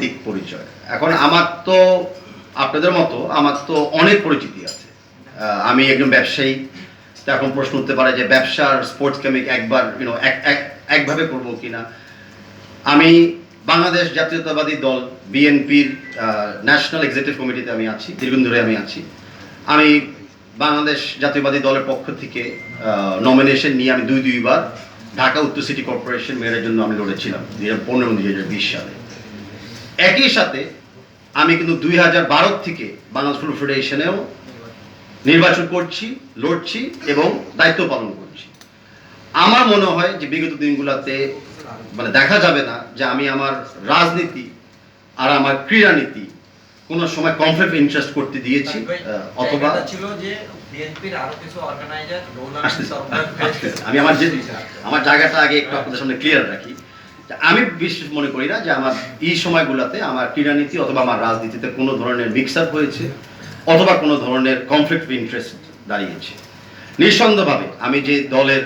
রাজনৈতিক পরিচয়। এখন আমার তো, আপনাদের মতো আমার তো অনেক পরিচিতি আছে। আমি একজন ব্যবসায়ী এখন প্রশ্ন উঠতে পারে যে ব্যবসার স্পোর্টসকে আমি একবার ইউনো এক, এক- একভাবে করব কিনা। আমি বাংলাদেশ জাতীয়তাবাদী দল, বিএনপির ন্যাশনাল এক্সিকিউটিভ কমিটিতে আমি আছি, দীর্ঘদিন ধরে আমি আছি। আমি বাংলাদেশ জাতীয়বাদী দলের পক্ষ থেকে নমিনেশন নিয়ে আমি দুই, দুইবার ঢাকা উত্তর সিটি কর্পোরেশন মেয়রের জন্য আমি লড়েছিলাম, দুই হাজার পনেরো দুই হাজার বিশ সালে। একই সাথে আমি কিন্তু দুই হাজার বারো থেকে বাংলাদেশ ফুটবল ফেডারেশনেও নির্বাচন করছি লড়ছি এবং দায়িত্ব পালন করছি। আমার মনে হয় যে বিগত দিনগুলোতে মানে দেখা যাবে না যে আমি আমার রাজনীতি আর আমার ক্রীড়ানীতি কোনো সময় কনফ্লিক্ট ইন্টারেস্ট করতে দিয়েছি অথবা। আমি আমার যে আমার জায়গাটা আগে একটু আপনাদের সামনে ক্লিয়ার রাখি। আমি বিশেষ মনে করি না যে আমার এই সময়গুলোতে আমার ক্রীড়ানীতি অথবা আমার রাজনীতিতে কোনো ধরনের মিক্স আপ হয়েছে অথবা কোনো ধরনের কনফ্লিক্ট ইন্টারেস্ট দাঁড়িয়েছে। নিঃসন্দেহভাবে আমি যে দলের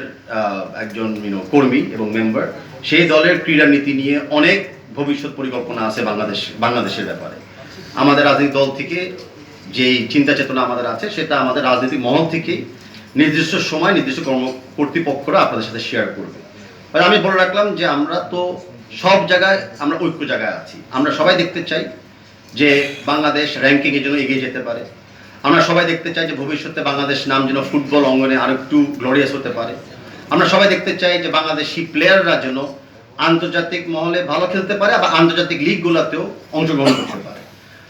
একজন কর্মী এবং মেম্বার সেই দলের ক্রীড়ানীতি নিয়ে অনেক ভবিষ্যৎ পরিকল্পনা আছে বাংলাদেশ, বাংলাদেশের ব্যাপারে। আমাদের রাজনৈতিক দল থেকে যেই চিন্তা চেতনা আমাদের আছে, সেটা আমাদের রাজনৈতিক মহল থেকেই নির্দিষ্ট সময়, নির্দিষ্ট কর্ম কর্তৃপক্ষরা আপনাদের সাথে শেয়ার করবে। আর আমি বলে রাখলাম যে আমরা তো সব জায়গায় আমরা ঐক্য জায়গায় আছি। আমরা সবাই দেখতে চাই যে বাংলাদেশ র্যাঙ্কিং এর জন্য এগিয়ে যেতে পারে। আমরা সবাই দেখতে চাই যে ভবিষ্যতে বাংলাদেশ নাম যেন ফুটবল অঙ্গনে আরও একটু গ্লোরিয়াস হতে পারে। আমরা সবাই দেখতে চাই যে বাংলাদেশি প্লেয়াররা যেন আন্তর্জাতিক মহলে ভালো খেলতে পারে আবার আন্তর্জাতিক লিগগুলোতেও অংশগ্রহণ করতে পারে।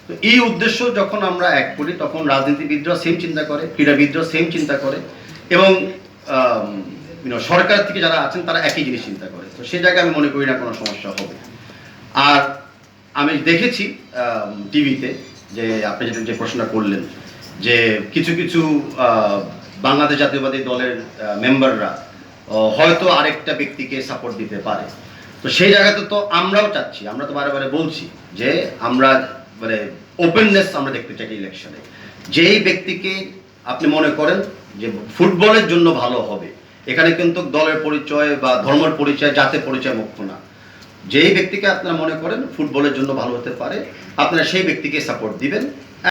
তো এই উদ্দেশ্য যখন আমরা এক করি, তখন রাজনীতিবিদরা সেম চিন্তা করে ক্রীড়াবিদরা সেম চিন্তা করে এবং সরকার থেকে যারা আছেন, তারা একই জিনিস চিন্তা করে। তো সে জায়গায় আমি মনে করি না কোনো সমস্যা হবে। আর আমি দেখেছি টিভিতে যে আপনি যেটা যে প্রশ্নটা করলেন, যে কিছু কিছু বাংলাদেশ জাতীয়বাদী দলের মেম্বাররা হয়তো আরেকটা ব্যক্তিকে সাপোর্ট দিতে পারে। তো সেই জায়গাতে তো আমরাও চাচ্ছি, আমরা তো বারে বারে বলছি যে আমরা মানে ওপেননেস আমরা দেখতে চাই ইলেকশনে যেই ব্যক্তিকে আপনি মনে করেন যে ফুটবলের জন্য ভালো হবে এখানে কিন্তু দলের পরিচয় বা ধর্মের পরিচয়, জাতের পরিচয় মুখ্য না। যেই ব্যক্তিকে আপনারা মনে করেন, ফুটবলের জন্য ভালো হতে পারে, আপনারা সেই ব্যক্তিকে সাপোর্ট দিবেন।